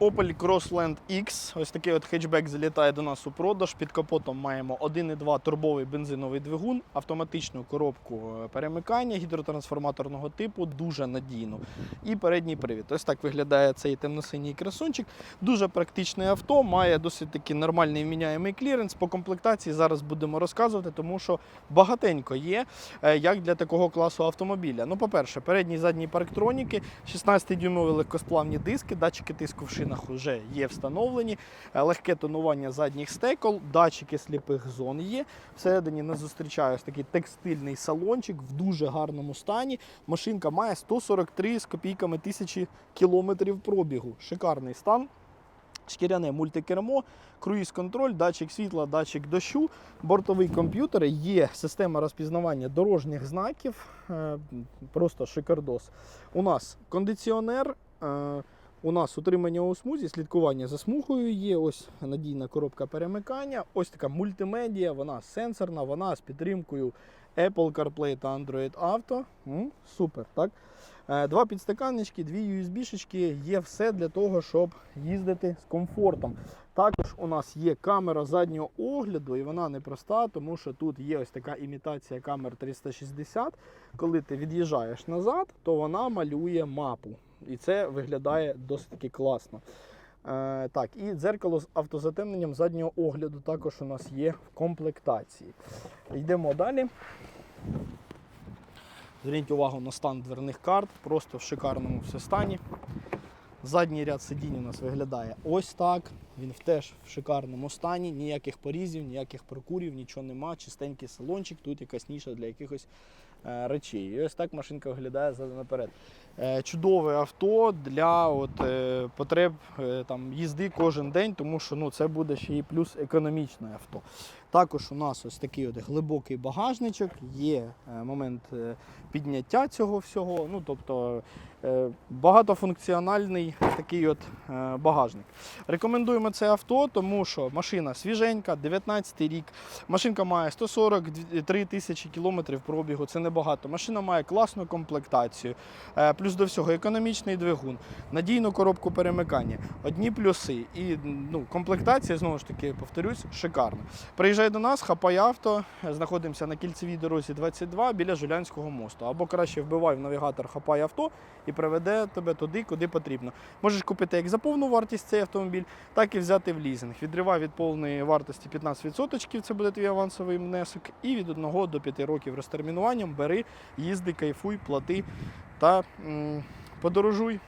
Opel Crossland X. Ось такий от хетчбек залітає до нас у продаж. Під капотом маємо 1,2 турбовий бензиновий двигун, автоматичну коробку е, перемикання гідротрансформаторного типу, дуже надійну. І передній привід. Ось так виглядає цей темно-синій красунчик. Дуже практичне авто, має досить таки нормальний вміняємий кліренс. По комплектації зараз будемо розказувати, тому що багатенько є, е, як для такого класу автомобіля. Ну, по-перше, передні і задні парктроніки, 16-дюймові легкосплавні диски, датчики тиску в шинах вже є встановлені, е, легке тонування задніх стекол, датчики сліпих зон є. Всередині нас зустрічає ось такий текстильний салончик в дуже гарному стані. Машинка має 143 з копійками тисячі кілометрів пробігу. Шикарний стан. Шкіряне мультикермо, круїз-контроль, датчик світла, датчик дощу, бортовий комп'ютер, є система розпізнавання дорожніх знаків. е, Просто шикардос. У нас кондиціонер, е, у нас утримання у смузі, слідкування за смугою є. Ось надійна коробка перемикання. Ось така мультимедіа, вона сенсорна, вона з підтримкою Apple CarPlay та Android Auto. Супер, так? Е, Два підстаканнички, дві USB-шечки, є все для того, щоб їздити з комфортом. Також у нас є камера заднього огляду, і вона непроста, тому що тут є ось така імітація камер 360. Коли ти від'їжджаєш назад, то вона малює мапу. І це виглядає досить таки класно. Е, так, і дзеркало з автозатемненням заднього огляду також у нас є в комплектації. Йдемо далі. Зверніть увагу на стан дверних карт, просто в шикарному все стані. Задній ряд сидінь у нас виглядає ось так. Він теж в шикарному стані, ніяких порізів, ніяких прокурів, нічого нема. Чистенький салончик, тут якась ніша для якихось речей. І ось так машинка виглядає наперед. Е, чудове авто для от, е, потреб е, там, їзди кожен день, тому що ну, це буде ще і плюс економічне авто. Також у нас ось такий от глибокий багажничок, є е, момент е, підняття цього всього. Ну, тобто е, багатофункціональний такий от е, багажник. Рекомендуємо це авто, тому що машина свіженька, 19 рік. Машинка має 143 тисячі кілометрів пробігу, це небагато. Машина має класну комплектацію. Е, Плюс до всього економічний двигун, надійну коробку перемикання, одні плюси. І ну, комплектація, знову ж таки, повторюсь, шикарна. Приїжджай до нас, хапай авто, знаходимося на кільцевій дорозі 22 біля Жулянського мосту. Або краще вбивай в навігатор хапай авто і приведе тебе туди, куди потрібно. Можеш купити як за повну вартість цей автомобіль, так і взяти в лізинг. Відривай від повної вартості 15%, це буде твій авансовий внесок, і від 1 до 5 років розтермінуванням бери, їзди, кайфуй, плати та м, подорожуй.